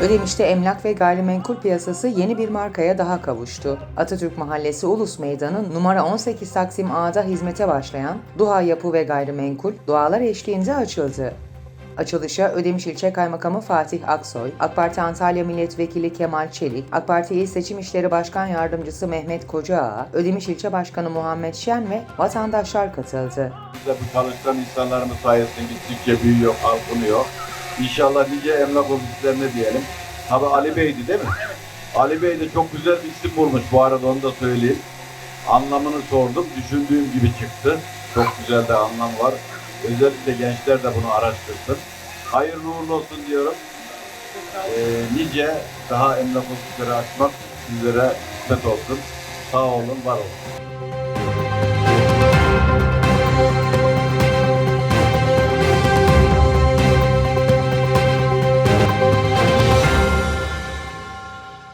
Ödemiş'te emlak ve gayrimenkul piyasası yeni bir markaya daha kavuştu. Atatürk Mahallesi Ulus Meydanı numara 18 Taksim A'da hizmete başlayan Duha Yapı ve Gayrimenkul dualar eşliğinde açıldı. Açılışa Ödemiş İlçe Kaymakamı Fatih Aksoy, AK Parti Antalya Milletvekili Kemal Çelik, AK Parti İl Seçim İşleri Başkan Yardımcısı Mehmet Kocaağ, Ödemiş İlçe Başkanı Muhammed Şen ve vatandaşlar katıldı. Biz de bu çalışkan insanlarımız sayesinde gittikçe büyüyor, kalkınıyor. İnşallah nice emlak ofislerine diyelim. Tabi Ali Bey'di değil mi? Ali Bey de çok güzel bir isim bulmuş bu arada onu da söyleyeyim. Anlamını sordum, düşündüğüm gibi çıktı. Çok güzel de anlam var. Özellikle gençler de bunu araştırsın. Hayırlı uğurlu olsun diyorum. Ee, nice daha emlak ofisleri açmak sizlere kısmet olsun. Sağ olun, var olun.